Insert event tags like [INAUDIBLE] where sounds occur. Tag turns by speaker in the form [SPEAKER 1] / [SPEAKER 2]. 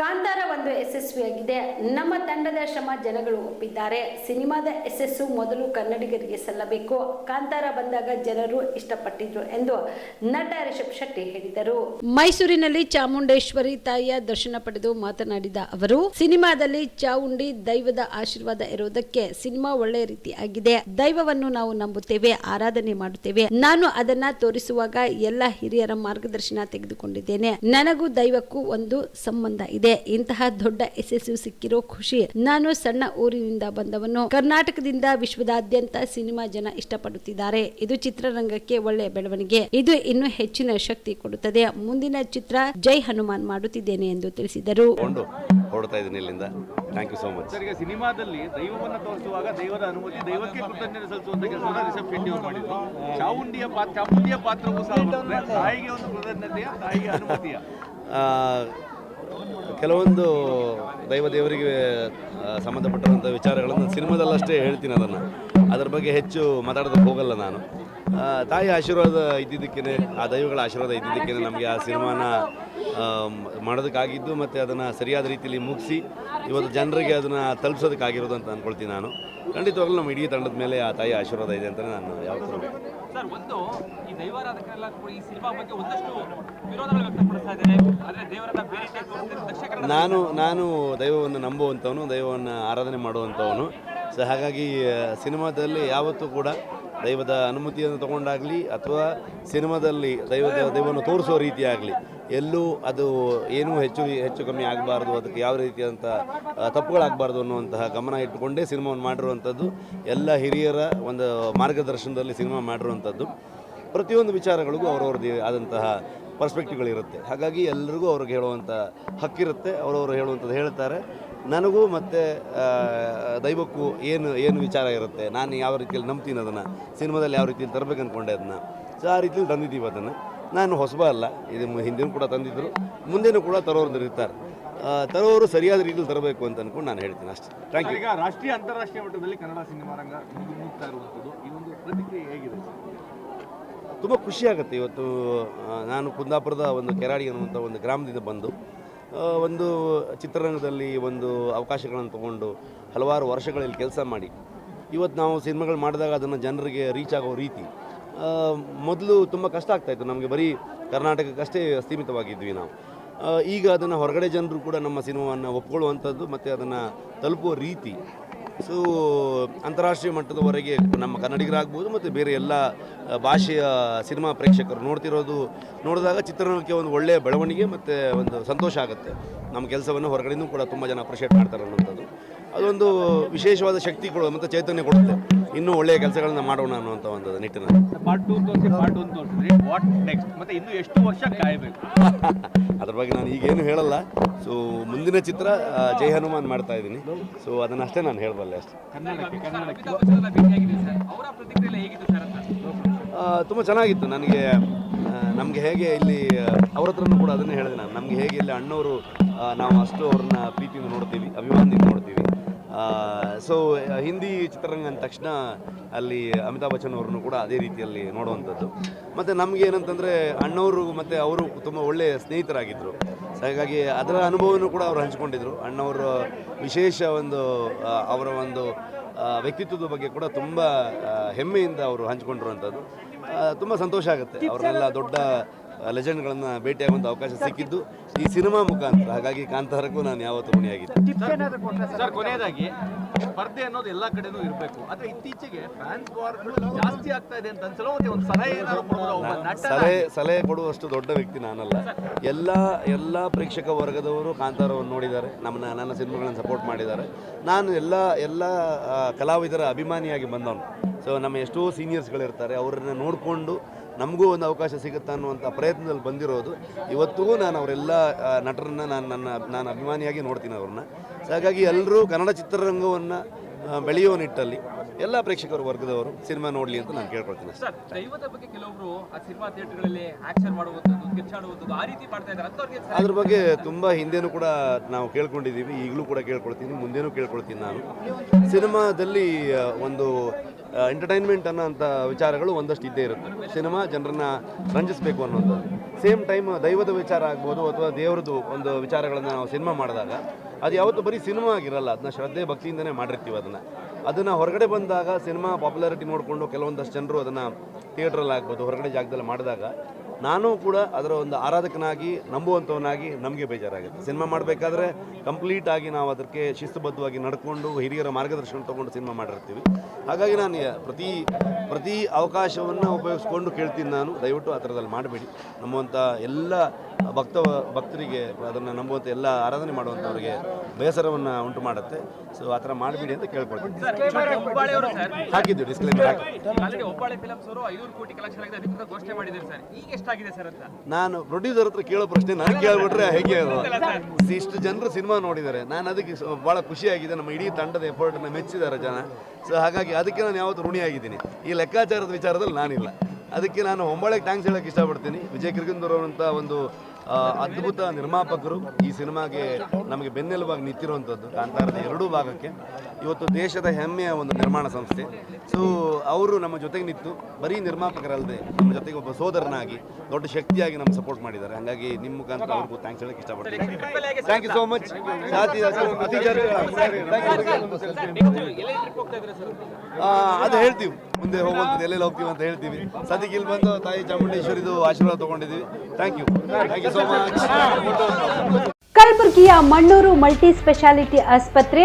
[SPEAKER 1] ಕಾಂತಾರ ಒಂದು ಯಶಸ್ವಿಯಾಗಿದೆ. ನಮ್ಮ ತಂಡದ ಶ್ರಮ ಜನಗಳು ಒಪ್ಪಿದ್ದಾರೆ. ಸಿನಿಮಾದ ಯಶಸ್ಸು ಮೊದಲು ಕನ್ನಡಿಗರಿಗೆ ಸಲ್ಲಬೇಕು. ಕಾಂತಾರ ಬಂದಾಗ ಜನರು ಇಷ್ಟಪಟ್ಟಿದ್ರು ಎಂದು ನಟ ರಿಷಬ್ ಶೆಟ್ಟಿ ಹೇಳಿದರು. ಮೈಸೂರಿನಲ್ಲಿ ಚಾಮುಂಡೇಶ್ವರಿ ತಾಯಿಯ ದರ್ಶನ ಪಡೆದು ಮಾತನಾಡಿದ ಅವರು, ಸಿನಿಮಾದಲ್ಲಿ ಚಾವುಂಡಿ ದೈವದ ಆಶೀರ್ವಾದ ಇರುವುದಕ್ಕೆ ಸಿನಿಮಾ ಒಳ್ಳೆಯ ರೀತಿ ಆಗಿದೆ. ದೈವವನ್ನು ನಾವು ನಂಬುತ್ತೇವೆ, ಆರಾಧನೆ ಮಾಡುತ್ತೇವೆ. ನಾನು ಅದನ್ನ ತೋರಿಸುವಾಗ ಎಲ್ಲ ಹಿರಿಯರ ಮಾರ್ಗದರ್ಶನ ತೆಗೆದುಕೊಂಡಿದ್ದೇನೆ. ನನಗೂ ದೈವಕ್ಕೂ ಒಂದು ಸಂಬಂಧ ಇದೆ. ಇಂತಹ ದೊಡ್ಡ ಯಶಸ್ಸು ಸಿಕ್ಕಿರೋ ಖುಷಿ ನಾನು ಸಣ್ಣ ಊರಿನಿಂದ ಬಂದವನು. ಕರ್ನಾಟಕದಿಂದ ವಿಶ್ವದಾದ್ಯಂತ ಸಿನಿಮಾ ಜನ ಇಷ್ಟಪಡುತ್ತಿದ್ದಾರೆ. ಇದು ಚಿತ್ರರಂಗಕ್ಕೆ ಒಳ್ಳೆಯ ಬೆಳವಣಿಗೆ. ಇದು ಇನ್ನು ಹೆಚ್ಚಿನ ಶಕ್ತಿ ಕೊಡುತ್ತದೆ. ಮುಂದಿನ ಚಿತ್ರ ಜೈ ಹನುಮಾನ್ ಮಾಡುತ್ತಿದ್ದೇನೆ ಎಂದು ತಿಳಿಸಿದರು.
[SPEAKER 2] ಕೊಂಡು ಹೊರಡ್ತಾ ಇಲ್ಲಿಂದ. Thank you so much
[SPEAKER 3] sir ಸಿನಿಮಾದಲ್ಲಿ ದೈವವನ್ನು ತೋರಿಸುವಾಗ ದೈವದ ಅನುಮತಿ ದೈವಕ್ಕೆ ಕೃತಜ್ಞತೆ ಸಲ್ಲಿಸುವಂತ ಕೆಲಸವನ್ನ ರಿಷಬ್ ಶೆಟ್ಟಿ ಅವರು ಮಾಡಿದ್ರು. ಚಾಮುಂಡಿಯ ಪಾತ್ರ ಚಾಮುಂಡಿಯ ಪಾತ್ರವೂ ಸಹ ತಾಯಿಗೆ ಒಂದು ಕೃತಜ್ಞತೆಯ ತಾಯಿಗೆ ಅನುಮತಿಯ.
[SPEAKER 2] ಕೆಲವೊಂದು ದೈವ ದೇವರಿಗೆ ಸಂಬಂಧಪಟ್ಟಂಥ ವಿಚಾರಗಳನ್ನು ಸಿನಿಮಾದಲ್ಲಷ್ಟೇ ಹೇಳ್ತೀನಿ ಅದನ್ನು. ಅದರ ಬಗ್ಗೆ ಹೆಚ್ಚು ಮಾತಾಡೋದಕ್ಕೆ ಹೋಗಲ್ಲ ನಾನು. ತಾಯಿ ಆಶೀರ್ವಾದ ಇದ್ದಿದ್ದಕ್ಕೇ ಆ ದೈವಗಳ ಆಶೀರ್ವಾದ ಇದ್ದಿದ್ದಕ್ಕೇ ನಮಗೆ ಆ ಸಿನಿಮಾನ ಮಾಡೋದಕ್ಕಾಗಿದ್ದು ಮತ್ತು ಅದನ್ನು ಸರಿಯಾದ ರೀತಿಯಲ್ಲಿ ಮುಗಿಸಿ, ಇವತ್ತು ಜನರಿಗೆ ಅದನ್ನು ತಲುಪಿಸೋದಕ್ಕಾಗಿರೋದು ಅಂತ ಅಂದ್ಕೊಳ್ತೀನಿ ನಾನು. ಖಂಡಿತವಾಗ್ಲೂ ನಮ್ಮ ಇಡೀ ತಂಡದ ಮೇಲೆ ಆ ತಾಯಿ ಆಶೀರ್ವಾದ ಇದೆ ಅಂತ ನಾನು ಯಾವತ್ತೂ
[SPEAKER 4] ಸರ್ ಒಂದು ಈ ದೈವಾರಾಧಕರೆಲ್ಲ ಈ ಸಿನಿಮಾ ಬಗ್ಗೆ ಒಂದಷ್ಟು ವಿರೋಧಗಳು ವ್ಯಕ್ತಪಡಿಸ್ತಾ ಇದ್ದಾರೆ. ಆದ್ರೆ ದೇವರನ್ನ ಬೇರೆ ದಕ್ಷಿಣ
[SPEAKER 2] ನಾನು ನಾನು ದೈವವನ್ನು ನಂಬುವಂಥವನು ದೈವವನ್ನು ಆರಾಧನೆ ಮಾಡುವಂಥವನು. ಸೊ ಹಾಗಾಗಿ ಸಿನಿಮಾದಲ್ಲಿ ಯಾವತ್ತೂ ಕೂಡ ದೈವದ ಅನುಮತಿಯನ್ನು ತಗೊಂಡಾಗಲಿ ಅಥವಾ ಸಿನಿಮಾದಲ್ಲಿ ದೈವದ ದೈವವನ್ನು ತೋರಿಸುವ ರೀತಿಯಾಗಲಿ ಎಲ್ಲೂ ಅದು ಏನೂ ಹೆಚ್ಚು ಹೆಚ್ಚು ಕಮ್ಮಿ ಆಗಬಾರ್ದು, ಅದಕ್ಕೆ ಯಾವ ರೀತಿಯಾದಂಥ ತಪ್ಪುಗಳಾಗಬಾರ್ದು ಅನ್ನುವಂತಹ ಗಮನ ಇಟ್ಟುಕೊಂಡೇ ಸಿನಿಮಾವನ್ನು ಮಾಡಿರುವಂಥದ್ದು ಎಲ್ಲ ಹಿರಿಯರ ಒಂದು ಮಾರ್ಗದರ್ಶನದಲ್ಲಿ ಸಿನಿಮಾ ಮಾಡಿರುವಂಥದ್ದು. ಪ್ರತಿಯೊಂದು ವಿಚಾರಗಳಿಗೂ ಅವರವ್ರದ್ದೇ ಆದಂತಹ ಪರ್ಸ್ಪೆಕ್ಟಿವ್ಗಳಿರುತ್ತೆ. ಹಾಗಾಗಿ ಎಲ್ಲರಿಗೂ ಅವ್ರಿಗೆ ಹೇಳುವಂಥ ಹಕ್ಕಿರುತ್ತೆ, ಅವರವರು ಹೇಳುವಂಥದ್ದು ಹೇಳ್ತಾರೆ. ನನಗೂ ಮತ್ತು ದೈವಕ್ಕೂ ಏನು ಏನು ವಿಚಾರ ಇರುತ್ತೆ, ನಾನು ಯಾವ ರೀತಿಯಲ್ಲಿ ನಂಬ್ತೀನಿ ಅದನ್ನು, ಸಿನಿಮಾದಲ್ಲಿ ಯಾವ ರೀತಿಯಲ್ಲಿ ತರಬೇಕು ಅಂದ್ಕೊಂಡೆ ಅದನ್ನು ಸೊ ಆ ರೀತಿಯಲ್ಲಿ ತಂದಿದ್ದೀವಿ ಅದನ್ನು. ನಾನು ಹೊಸಬ ಅಲ್ಲ. ಇದು ಹಿಂದಿನೂ ಕೂಡ ತಂದಿದ್ದರು ಮುಂದೆನೂ ಕೂಡ ತರೋರು ಇರ್ತಾರೆ ತರೋರು ಸರಿಯಾದ ರೀತಿಯಲ್ಲಿ ತರಬೇಕು ಅಂತ ಅನ್ಕೊಂಡು ನಾನು ಹೇಳ್ತೀನಿ ಅಷ್ಟೇ. ಥ್ಯಾಂಕ್ ಯು
[SPEAKER 3] ಈಗ ರಾಷ್ಟ್ರೀಯ ಅಂತಾರಾಷ್ಟ್ರೀಯ ಮಟ್ಟದಲ್ಲಿ ಕನ್ನಡ ಸಿನಿಮಾ ರಂಗ ಮುಗ್ತಾ ಇರುವಂಥದ್ದು. ಈ ಒಂದು ಪ್ರತಿಕ್ರಿಯೆ ಹೇಗಿದೆ?
[SPEAKER 2] ತುಂಬ ಖುಷಿ ಆಗುತ್ತೆ. ಇವತ್ತು ನಾನು ಕುಂದಾಪುರದ ಒಂದು ಕೆರಾಡಿ ಅನ್ನುವಂಥ ಒಂದು ಗ್ರಾಮದಿಂದ ಬಂದು ಒಂದು ಚಿತ್ರರಂಗದಲ್ಲಿ ಒಂದು ಅವಕಾಶಗಳನ್ನು ತಗೊಂಡು ಹಲವಾರು ವರ್ಷಗಳಲ್ಲಿ ಕೆಲಸ ಮಾಡಿ ಇವತ್ತು ನಾವು ಸಿನಿಮಾಗಳು ಮಾಡಿದಾಗ ಅದನ್ನು ಜನರಿಗೆ ರೀಚ್ ಆಗೋ ರೀತಿ ಮೊದಲು ತುಂಬ ಕಷ್ಟ ಆಗ್ತಾಯಿತ್ತು ನಮಗೆ ಬರೀ ಕರ್ನಾಟಕಕ್ಕಷ್ಟೇ ಸೀಮಿತವಾಗಿದ್ವಿ ನಾವು. ಈಗ ಅದನ್ನು ಹೊರಗಡೆ ಜನರು ಕೂಡ ನಮ್ಮ ಸಿನಿಮಾವನ್ನು ಒಪ್ಕೊಳ್ಳುವಂಥದ್ದು ಮತ್ತು ಅದನ್ನು ತಲುಪುವ ರೀತಿ. ಸೊ ಅಂತಾರಾಷ್ಟ್ರೀಯ ಮಟ್ಟದವರೆಗೆ ನಮ್ಮ ಕನ್ನಡಿಗರಾಗ್ಬೋದು ಮತ್ತು ಬೇರೆ ಎಲ್ಲ ಭಾಷೆಯ ಸಿನಿಮಾ ಪ್ರೇಕ್ಷಕರು ನೋಡ್ತಿರೋದು ನೋಡಿದಾಗ ಚಿತ್ರರಂಗಕ್ಕೆ ಒಂದು ಒಳ್ಳೆಯ ಬೆಳವಣಿಗೆ ಮತ್ತು ಒಂದು ಸಂತೋಷ ಆಗುತ್ತೆ. ನಮ್ಮ ಕೆಲಸವನ್ನು ಹೊರಗಡೆಯೂ ಕೂಡ ತುಂಬ ಜನ ಅಪ್ರಿಷಿಯೇಟ್ ಮಾಡ್ತಾರೆ ಅನ್ನೋಂಥದ್ದು ಅದೊಂದು ವಿಶೇಷವಾದ ಶಕ್ತಿ ಕೊಡೋದು ಮತ್ತು ಚೈತನ್ಯ ಕೊಡುತ್ತೆ. ಇನ್ನೂ ಒಳ್ಳೆಯ ಕೆಲಸಗಳನ್ನ ಮಾಡೋಣ ಅನ್ನುವಂಥ ಒಂದು ನಿಟ್ಟಿನಲ್ಲಿ.
[SPEAKER 3] ಪಾರ್ಟ್ ಟೂ ತೋರಿಸಿ ಪಾರ್ಟ್ ಒನ್ ತೋರಿಸಿದ್ರಿ ವಾಟ್ ನೆಕ್ಸ್ಟ್ ಮತ್ತೆ ಇನ್ನು ಎಷ್ಟು ವರ್ಷ ಕಾಯಬೇಕು? [LAUGHS]
[SPEAKER 2] ಅದ್ರ ಬಗ್ಗೆ ನಾನು ಈಗೇನು ಹೇಳಲ್ಲ. ಸೊ ಮುಂದಿನ ಚಿತ್ರ ಆ, ಜೈ ಹನುಮಾನ್ ಮಾಡ್ತಾ ಇದ್ದೀನಿ. ಸೊ ಅದನ್ನಷ್ಟೇ ನಾನು ಹೇಳಬಲ್ಲೆ ಅಷ್ಟೇ.
[SPEAKER 3] ಕನ್ನಡಕ್ಕೆ ಕನ್ನಡಕ್ಕೆ.
[SPEAKER 4] ಸರ್ ಅವರ ಪ್ರತಿಕ್ರಿಯೆ ಹೇಗಿತ್ತು ಸರ್ ಅಂತ?
[SPEAKER 2] ತುಂಬ ಚೆನ್ನಾಗಿತ್ತು. ನನಗೆ ನಮಗೆ ಹೇಗೆ ಇಲ್ಲಿ ಅವ್ರ ಹತ್ರನೂ ಕೂಡ ಅದನ್ನೇ ಹೇಳಿದೆ ನಾನು. ನಮಗೆ ಹೇಗೆ ಇಲ್ಲಿ ಅಣ್ಣವರು ಆ, ನಾವು ಅಷ್ಟು ಅವ್ರನ್ನ ಪ್ರೀತಿಯಿಂದ ನೋಡ್ತೀವಿ ಅಭಿಮಾನದಿಂದ ನೋಡ್ತೀವಿ. ಸೊ ಹಿಂದಿ ಚಿತ್ರರಂಗ ಅಂದ ತಕ್ಷಣ ಅಲ್ಲಿ ಅಮಿತಾಬ್ ಬಚ್ಚನ್ ಅವ್ರನ್ನು ಕೂಡ ಅದೇ ರೀತಿಯಲ್ಲಿ ನೋಡುವಂಥದ್ದು. ಮತ್ತು ನಮಗೆ ಏನಂತಂದರೆ ಅಣ್ಣವರು ಮತ್ತು ಅವರು ತುಂಬ ಒಳ್ಳೆಯ ಸ್ನೇಹಿತರಾಗಿದ್ದರು ಹಾಗಾಗಿ ಅದರ ಅನುಭವವನ್ನು ಕೂಡ ಅವರು ಹಂಚಿಕೊಂಡಿದ್ದರು ಅಣ್ಣವರು ವಿಶೇಷ ಒಂದು ಅವರ ಒಂದು ವ್ಯಕ್ತಿತ್ವದ ಬಗ್ಗೆ ಕೂಡ ತುಂಬ ಹೆಮ್ಮೆಯಿಂದ ಅವರು ಹಂಚಿಕೊಂಡಿರುವಂಥದ್ದು. ತುಂಬ ಸಂತೋಷ ಆಗುತ್ತೆ. ಅವ್ರನ್ನೆಲ್ಲ ದೊಡ್ಡ ಲೆಜೆಂಡ್ಗಳನ್ನು ಭೇಟಿಯಾಗುವಂಥ ಅವಕಾಶ ಸಿಕ್ಕಿದ್ದು ಈ ಸಿನಿಮಾ ಮುಖಾಂತರ. ಹಾಗಾಗಿ ಕಾಂತಾರಕ್ಕೂ ನಾನು ಯಾವತ್ತೂ ಋಣಿಯಾಗಿದ್ದೆ
[SPEAKER 3] ಸರ್ ಕೊನೆಯದಾಗಿ ಸ್ಪರ್ಧೆ ಅನ್ನೋದು ಎಲ್ಲಾ ಕಡೆನೂ ಇರಬೇಕು. ಆದ್ರೆ ಇತ್ತೀಚೆಗೆ ಫ್ಯಾನ್ಸ್ ವಾರ್ಗಳು ಜಾಸ್ತಿ ಆಗ್ತಾ ಇದೆ ಅಂತ ಒಂದು ಸಲಹೆ ಏನಾದ್ರು ಒಬ್ಬ?
[SPEAKER 2] ಸಲಹೆ ಸಲಹೆ ಕೊಡುವಷ್ಟು ದೊಡ್ಡ ವ್ಯಕ್ತಿ ನಾನಲ್ಲ. ಎಲ್ಲ ಎಲ್ಲ ಪ್ರೇಕ್ಷಕ ವರ್ಗದವರು ಕಾಂತಾರವನ್ನು ನೋಡಿದ್ದಾರೆ. ನಮ್ಮನ್ನ ನನ್ನ ಸಿನಿಮಾಗಳನ್ನು ಸಪೋರ್ಟ್ ಮಾಡಿದ್ದಾರೆ. ನಾನು ಎಲ್ಲ ಎಲ್ಲ ಕಲಾವಿದರ ಅಭಿಮಾನಿಯಾಗಿ ಬಂದವನು. ಸೊ ನಮ್ಮ ಎಷ್ಟೋ ಸೀನಿಯರ್ಸ್ಗಳಿರ್ತಾರೆ ಅವರನ್ನ ನೋಡಿಕೊಂಡು ನಮಗೂ ಒಂದು ಅವಕಾಶ ಸಿಗುತ್ತೆ ಅನ್ನುವಂಥ ಪ್ರಯತ್ನದಲ್ಲಿ ಬಂದಿರೋದು. ಇವತ್ತಿಗೂ ನಾನು ಅವರೆಲ್ಲ ನಟರನ್ನು ನಾನು ನನ್ನ, ನಾನು ಅಭಿಮಾನಿಯಾಗಿ ನೋಡ್ತೀನಿ ಅವ್ರನ್ನ. ಹಾಗಾಗಿ ಎಲ್ಲರೂ ಕನ್ನಡ ಚಿತ್ರರಂಗವನ್ನು ಬೆಳೆಯುವ ನಿಟ್ಟಲ್ಲಿ ಎಲ್ಲ ಪ್ರೇಕ್ಷಕರು ವರ್ಗದವರು ಸಿನಿಮಾ ನೋಡಲಿ ಅಂತ ನಾನು ಕೇಳ್ಕೊಳ್ತೀನಿ.
[SPEAKER 4] ಸರ್ ದೈವದ ಬಗ್ಗೆ ಕೆಲವೊಬ್ರು ಆ ಸಿನಿಮಾ ಥಿಯೇಟರ್ಗಳಲ್ಲಿ ಆಕ್ಷನ್ ಮಾಡುವಂಥದ್ದು ಕಿರ್ಚಾಡುವಂಥದ್ದು ಆ ರೀತಿ ಮಾಡ್ತಾ ಇದ್ದಾರೆ. ಅಂಥವ್ರಿಗೆ
[SPEAKER 2] ಅದ್ರ ಬಗ್ಗೆ ತುಂಬ ಹಿಂದೆನೂ ಕೂಡ ನಾವು ಕೇಳ್ಕೊಂಡಿದ್ದೀವಿ. ಈಗಲೂ ಕೂಡ ಕೇಳ್ಕೊಳ್ತೀನಿ. ಮುಂದೆನೂ ಕೇಳ್ಕೊಳ್ತೀನಿ ನಾನು. ಸಿನಿಮಾದಲ್ಲಿ ಒಂದು ಎಂಟರ್ಟೈನ್ಮೆಂಟ್ ಅನ್ನೋಂಥ ವಿಚಾರಗಳು ಒಂದಷ್ಟು ಇದ್ದೇ ಇರುತ್ತೆ. ಸಿನಿಮಾ ಜನರನ್ನ ರಂಜಿಸಬೇಕು ಅನ್ನೋದು ಸೇಮ್ ಟೈಮ್ ದೈವದ ವಿಚಾರ ಆಗ್ಬೋದು ಅಥವಾ ದೇವರದು ಒಂದು ವಿಚಾರಗಳನ್ನು ನಾವು ಸಿನಿಮಾ ಮಾಡಿದಾಗ ಅದು ಯಾವತ್ತೂ ಬರೀ ಸಿನಿಮಾ ಆಗಿರಲ್ಲ, ಅದನ್ನ ಶ್ರದ್ಧೆ ಭಕ್ತಿಯಿಂದನೇ ಮಾಡಿರ್ತೀವಿ ಅದನ್ನು. ಅದನ್ನು ಹೊರಗಡೆ ಬಂದಾಗ ಸಿನಿಮಾ ಪಾಪ್ಯುಲಾರಿಟಿ ನೋಡಿಕೊಂಡು ಕೆಲವೊಂದಷ್ಟು ಜನರು ಅದನ್ನು ಥಿಯೇಟ್ರಲ್ಲಿ ಆಗ್ಬೋದು, ಹೊರಗಡೆ ಜಾಗದಲ್ಲಿ ಮಾಡಿದಾಗ ನಾನು ಕೂಡ ಅದರ ಒಂದು ಆರಾಧಕನಾಗಿ ನಂಬುವಂಥವನಾಗಿ ನಮಗೆ ಬೇಜಾರಾಗುತ್ತೆ. ಸಿನಿಮಾ ಮಾಡಬೇಕಾದ್ರೆ ಕಂಪ್ಲೀಟ್ ಆಗಿ ನಾವು ಅದಕ್ಕೆ ಶಿಸ್ತುಬದ್ಧವಾಗಿ ನಡ್ಕೊಂಡು ಹಿರಿಯರ ಮಾರ್ಗದರ್ಶನ ತೊಗೊಂಡು ಸಿನಿಮಾ ಮಾಡಿರ್ತೀವಿ. ಹಾಗಾಗಿ ನಾನು ಪ್ರತಿ ಪ್ರತಿ ಅವಕಾಶವನ್ನು ಉಪಯೋಗಿಸ್ಕೊಂಡು ಕೇಳ್ತೀನಿ ನಾನು. ದಯವಿಟ್ಟು ಆ ಥರದಲ್ಲಿ ಮಾಡಬೇಡಿ. ನಮ್ಮಂಥ ಎಲ್ಲ ಭಕ್ತ ಭಕ್ತರಿಗೆ ಅದನ್ನು ನಂಬುವಂಥ ಎಲ್ಲ ಆರಾಧನೆ ಮಾಡುವಂಥವ್ರಿಗೆ ಬೇಸರವನ್ನು ಉಂಟು ಮಾಡುತ್ತೆ. ಸೊ ಆ ಥರ ಮಾಡಬೇಡಿ ಅಂತ ಕೇಳ್ಕೊಳ್ತೀನಿ. ಹಾಕಿದ್ದು ಎಷ್ಟು ಹಾಕಿ.
[SPEAKER 4] ಆಗಿದೆ ಸರ್ ಅಂತ.
[SPEAKER 2] ನಾನು ಪ್ರೊಡ್ಯೂಸರ್ ಹತ್ರ ಕೇಳೋ ಪ್ರಶ್ನೆ ನಾನು ಕೇಳ್ಬಿಟ್ರೆ ಹೇಗೆ ಅದು? ಇಷ್ಟು ಜನರು ಸಿನಿಮಾ ನೋಡಿದ್ದಾರೆ. ನಾನು ಅದಕ್ಕೆ ಸ- ಭಾಳ ಖುಷಿಯಾಗಿದೆ ನಮ್ಮ ಇಡೀ ತಂಡದ ಎಫರ್ಟನ್ನ ಮೆಚ್ಚಿದ್ದಾರೆ ಜನ. ಸೊ ಹಾಗಾಗಿ ಅದಕ್ಕೆ ನಾನು ಯಾವತ್ತೂ ಋಣಿಯಾಗಿದ್ದೀನಿ ಈ ಲೆಕ್ಕಾಚಾರದ ವಿಚಾರದಲ್ಲಿ ನಾನಿಲ್ಲ. ಅದಕ್ಕೆ ನಾನು ಹೊಂಬಾಳೆಗೆ ಟ್ಯಾಂಕ್ಸ್ ಹೇಳೋಕೆ ಇಷ್ಟಪಡ್ತೀನಿ. ವಿಜಯ್ ಕಿರ್ಗಂದೂರ್ ಅವರಂಥ ಒಂದು ಅದ್ಭುತ ನಿರ್ಮಾಪಕರು ಈ ಸಿನಿಮಾಗೆ ನಮಗೆ ಬೆನ್ನೆಲುಬಾಗಿ ನಿಂತಿರುವಂಥದ್ದು ಕಾಂತಾರದ ಎರಡೂ ಭಾಗಕ್ಕೆ ಇವತ್ತು ದೇಶದ ಹೆಮ್ಮೆಯ ಒಂದು ನಿರ್ಮಾಣ ಸಂಸ್ಥೆ ಸೊ ಅವರು ನಮ್ಮ ಜೊತೆಗೆ ನಿಂತು ಬರೀ ನಿರ್ಮಾಪಕರಲ್ಲದೆ ನಮ್ಮ ಜೊತೆಗೆ ಒಬ್ಬ ಸೋದರನಾಗಿ ದೊಡ್ಡ ಶಕ್ತಿಯಾಗಿ ನಮ್ಮ ಸಪೋರ್ಟ್ ಮಾಡಿದ್ದಾರೆ ಹಾಗಾಗಿ ನಿಮ್ಮ ಮುಖಾಂತರ ಅವ್ರಿಗೂ ಥ್ಯಾಂಕ್ಸ್ ಹೇಳಕ್ಕೆ ಇಷ್ಟಪಡ್ತೀನಿ ಥ್ಯಾಂಕ್ ಯು ಸೋ ಮಚ್ ಅದು ಹೇಳ್ತೀವಿ ಮುಂದೆ ಹೋಗುವಂಥದ್ದು ಎಲ್ಲೆಲ್ಲಿ ಹೋಗ್ತೀವಿ ಅಂತ ಹೇಳ್ತೀವಿ. ಸದ್ಯಕ್ಕೆ ಇಲ್ಲಿ ಬಂದು ತಾಯಿ ಚಾಮುಂಡೇಶ್ವರಿದು ಆಶೀರ್ವಾದ ತಗೊಂಡಿದ್ದೀವಿ. Thank you thank you so much
[SPEAKER 1] ಕಲಬುರಗಿಯ ಮಣ್ಣೂರು ಮಲ್ಟಿ ಸ್ಪೆಷಾಲಿಟಿ ಆಸ್ಪತ್ರೆ